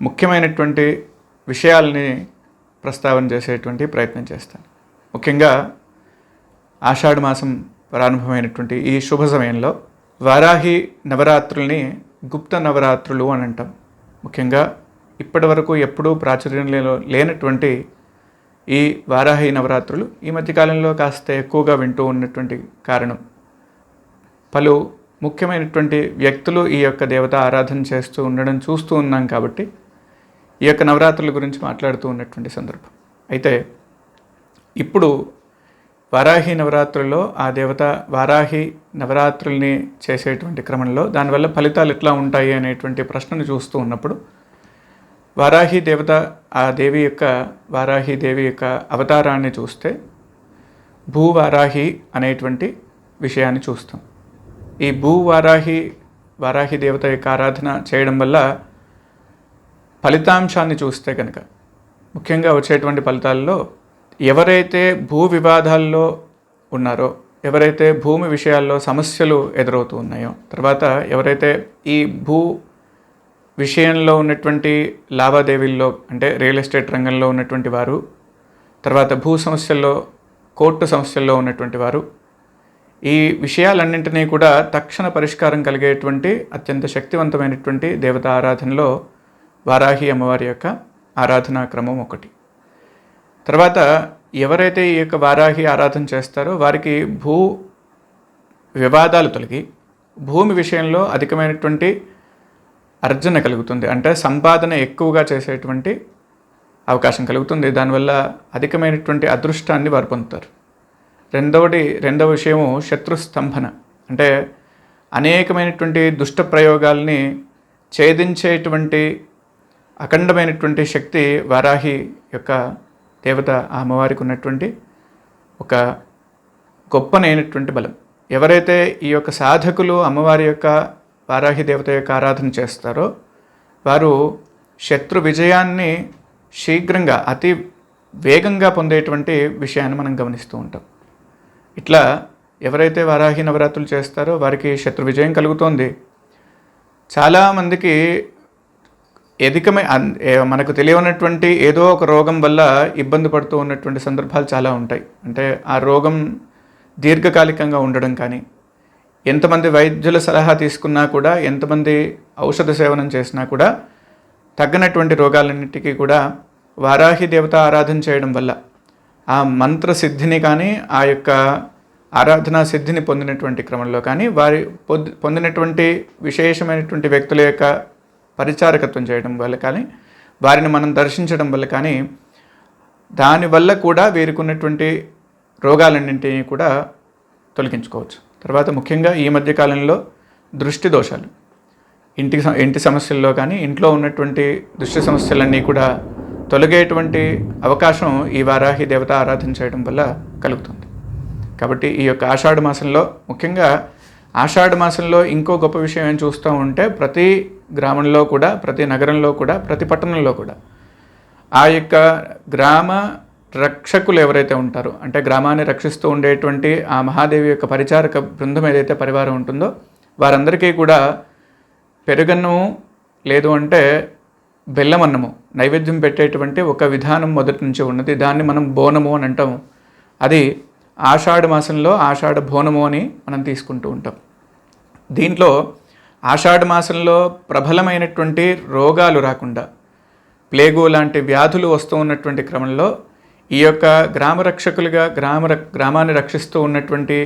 ముఖ్యమైనటువంటి విషయాల్ని ప్రస్తావన చేసేటువంటి ప్రయత్నం చేస్తాను. ముఖ్యంగా ఆషాఢ మాసం ప్రారంభమైనటువంటి ఈ శుభ సమయంలో వారాహి నవరాత్రుల్ని గుప్త నవరాత్రులు అని అంటాం. ముఖ్యంగా ఇప్పటి వరకు ఎప్పుడూ ప్రాచుర్యంలో లేనటువంటి ఈ వారాహి నవరాత్రులు ఈ మధ్యకాలంలో కాస్త ఎక్కువగా వింటూ ఉన్నటువంటి కారణం. పలు ముఖ్యమైనటువంటి వ్యక్తులు ఈ యొక్క దేవత ఆరాధన చేస్తూ ఉండడం చూస్తూ ఉన్నాం కాబట్టి ఈ యొక్క నవరాత్రుల గురించి మాట్లాడుతూ ఉన్నటువంటి సందర్భం. అయితే ఇప్పుడు వారాహి నవరాత్రుల్లో ఆ దేవత వారాహి నవరాత్రుల్ని చేసేటువంటి క్రమంలో దానివల్ల ఫలితాలు ఎట్లా ఉంటాయి అనేటువంటి ప్రశ్నను చూస్తూ ఉన్నప్పుడు వారాహి దేవత ఆ దేవి యొక్క వారాహి దేవి యొక్క అవతారాన్ని చూస్తే భూవారాహి అనేటువంటి విషయాన్ని చూస్తాం. ఈ భూవారాహి వారాహి దేవత యొక్క ఆరాధన చేయడం వల్ల ఫలితాంశాన్ని చూస్తే కనుక ముఖ్యంగా వచ్చేటువంటి ఫలితాల్లో ఎవరైతే భూ వివాదాల్లో ఉన్నారో ఎవరైతే భూమి విషయాల్లో సమస్యలు ఎదురవుతూ ఉన్నాయో తర్వాత ఎవరైతే ఈ భూ విషయంలో ఉన్నటువంటి లావాదేవీల్లో అంటే రియల్ ఎస్టేట్ రంగంలో ఉన్నటువంటి వారు తర్వాత భూ సమస్యల్లో కోర్టు సమస్యల్లో ఉన్నటువంటి వారు ఈ విషయాలన్నింటినీ కూడా తక్షణ పరిష్కారం కలిగేటువంటి అత్యంత శక్తివంతమైనటువంటి దేవత ఆరాధనలో వారాహి అమ్మవారి యొక్క ఆరాధనా క్రమం ఒకటి. తర్వాత ఎవరైతే ఈ యొక్క వారాహి ఆరాధన చేస్తారో వారికి భూ వివాదాలు తొలగి భూమి విషయంలో అధికమైనటువంటి అర్జన కలుగుతుంది. అంటే సంపాదన ఎక్కువగా చేసేటువంటి అవకాశం కలుగుతుంది. దానివల్ల అధికమైనటువంటి అదృష్టాన్ని వారు పొందుతారు. రెండవది రెండవ విషయము శత్రుస్తంభన అంటే అనేకమైనటువంటి దుష్ట ప్రయోగాల్ని ఛేదించేటువంటి అఖండమైనటువంటి శక్తి వారాహి యొక్క దేవత ఆ అమ్మవారికి ఉన్నటువంటి ఒక గొప్పనైనటువంటి బలం. ఎవరైతే ఈ యొక్క సాధకులు అమ్మవారి యొక్క వారాహి దేవత యొక్క ఆరాధన చేస్తారో వారు శత్రు విజయాన్ని శీఘ్రంగా అతి వేగంగా పొందేటువంటి విషయాన్ని మనం గమనిస్తూ ఉంటాం. ఇట్లా ఎవరైతే వారాహి నవరాత్రులు చేస్తారో వారికి శత్రు విజయం కలుగుతోంది. చాలామందికి ఎదికమే మనకు తెలియనటువంటి ఏదో ఒక రోగం వల్ల ఇబ్బంది పడుతూ ఉన్నటువంటి సందర్భాలు చాలా ఉంటాయి. అంటే ఆ రోగం దీర్ఘకాలికంగా ఉండడం కానీ ఎంతమంది వైద్యుల సలహా తీసుకున్నా కూడా ఎంతమంది ఔషధ సేవనం చేసినా కూడా తగ్గనటువంటి రోగాలన్నిటికీ కూడా వారాహి దేవత ఆరాధన చేయడం వల్ల ఆ మంత్ర సిద్ధిని కానీ ఆ యొక్క ఆరాధనా సిద్ధిని పొందినటువంటి క్రమంలో కానీ వారి పొందినటువంటి విశేషమైనటువంటి వ్యక్తుల యొక్క పరిచారకత్వం చేయడం వల్ల కానీ వారిని మనం దర్శించడం వల్ల కానీ దానివల్ల కూడా వీరికున్నటువంటి రోగాలన్నింటినీ కూడా తొలగించుకోవచ్చు. తర్వాత ముఖ్యంగా ఈ మధ్య కాలంలో దృష్టి దోషాలు. ఇంటికి ఇంటి సమస్యల్లో కానీ ఇంట్లో ఉన్నటువంటి దృష్టి సమస్యలన్నీ కూడా తొలగేటువంటి అవకాశం ఈ వారాహి దేవత ఆరాధన చేయడం వల్ల కలుగుతుంది. కాబట్టి ఈ యొక్క ఆషాఢ మాసంలో ముఖ్యంగా ఆషాఢ మాసంలో ఇంకో గొప్ప విషయం ఏం చూస్తూ ఉంటే ప్రతి గ్రామంలో కూడా ప్రతి నగరంలో కూడా ప్రతి పట్టణంలో కూడా. ఆ యొక్క గ్రామ రక్షకులు ఎవరైతే ఉంటారో అంటే గ్రామాన్ని రక్షిస్తూ ఉండేటువంటి ఆ మహాదేవి యొక్క పరిచారక బృందం ఏదైతే పరివారం ఉంటుందో వారందరికీ కూడా పెరుగన్నము లేదు అంటే బెల్లమన్నము నైవేద్యం పెట్టేటువంటి ఒక విధానం మొదటి నుంచి ఉన్నది. దాన్ని మనం బోనము అని అంటాము. అది ఆషాఢ మాసంలో ఆషాఢ బోనము అని మనం తీసుకుంటూ ఉంటాం. దీంట్లో ఆషాఢ మాసంలో ప్రబలమైనటువంటి రోగాలు రాకుండా ప్లేగు లాంటి వ్యాధులు వస్తూ ఉన్నటువంటి క్రమంలో ఈ యొక్క గ్రామ రక్షకులుగా గ్రామ గ్రామాన్ని రక్షిస్తూ ఉన్నటువంటి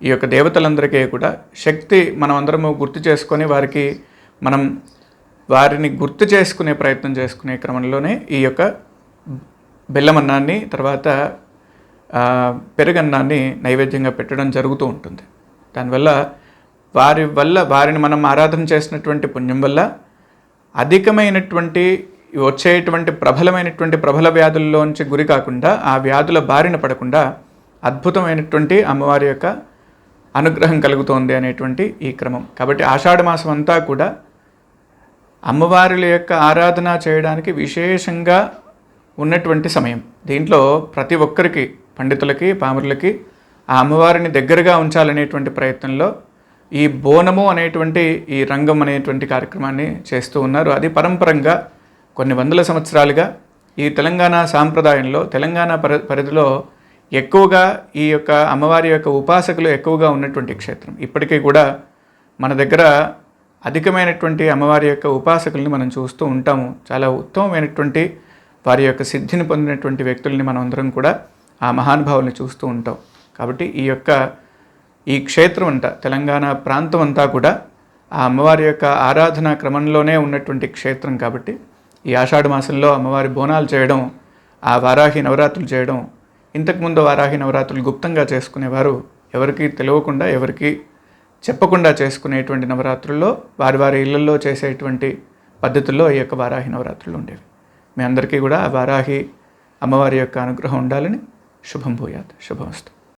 ఈ యొక్క దేవతలందరికీ కూడా శక్తి మనం అందరము గుర్తు చేసుకొని వారికి మనం వారిని గుర్తు చేసుకునే ప్రయత్నం చేసుకునే క్రమంలోనే ఈ యొక్క బెల్లమన్నాన్ని తర్వాత పెరుగన్నాన్ని నైవేద్యంగా పెట్టడం జరుగుతూ ఉంటుంది. దానివల్ల వారి వల్ల వారిని మనం ఆరాధన చేసినటువంటి పుణ్యం వల్ల అధికమైనటువంటి వచ్చేటువంటి ప్రబలమైనటువంటి ప్రబల వ్యాధుల్లోంచి గురి కాకుండా ఆ వ్యాధుల బారిన పడకుండా అద్భుతమైనటువంటి అమ్మవారి యొక్క అనుగ్రహం కలుగుతోంది అనేటువంటి ఈ క్రమం. కాబట్టి ఆషాఢ మాసం అంతా కూడా అమ్మవారుల యొక్క ఆరాధన చేయడానికి విశేషంగా ఉన్నటువంటి సమయం. దీంట్లో ప్రతి ఒక్కరికి పండితులకి పామరులకి ఆ అమ్మవారిని దగ్గరగా ఉంచాలనేటువంటి ప్రయత్నంలో ఈ బోనము అనేటువంటి ఈ రంగం అనేటువంటి కార్యక్రమాన్ని చేస్తూ ఉన్నారు. అది పరంపరంగా కొన్ని వందల సంవత్సరాలుగా ఈ తెలంగాణ సాంప్రదాయంలో తెలంగాణ పరి పరిధిలో ఎక్కువగా ఈ యొక్క అమ్మవారి యొక్క ఉపాసకులు ఎక్కువగా ఉన్నటువంటి క్షేత్రం. ఇప్పటికీ కూడా మన దగ్గర అధికమైనటువంటి అమ్మవారి యొక్క ఉపాసకుల్ని మనం చూస్తూ ఉంటాము. చాలా ఉత్తమమైనటువంటి వారి యొక్క సిద్ధిని పొందినటువంటి వ్యక్తుల్ని మనం అందరం కూడా ఆ మహానుభావుల్ని చూస్తూ ఉంటాం. కాబట్టి ఈ యొక్క ఈ క్షేత్రం అంతా తెలంగాణ ప్రాంతం అంతా కూడా ఆ అమ్మవారి యొక్క ఆరాధన క్రమంలోనే ఉన్నటువంటి క్షేత్రం కాబట్టి ఈ ఆషాఢ మాసంలో అమ్మవారి బోనాలు చేయడం ఆ వారాహి నవరాత్రులు చేయడం ఇంతకుముందు వారాహి నవరాత్రులు గుప్తంగా చేసుకునేవారు ఎవరికి తెలియకుండా ఎవరికి చెప్పకుండా చేసుకునేటువంటి నవరాత్రుల్లో వారి వారి ఇళ్ళలో చేసేటువంటి పద్ధతుల్లో ఈ యొక్క వారాహి నవరాత్రులు ఉండేవి. మీ అందరికీ కూడా ఆ వారాహి అమ్మవారి యొక్క అనుగ్రహం ఉండాలని శుభం భూయాత్. శుభమస్తు.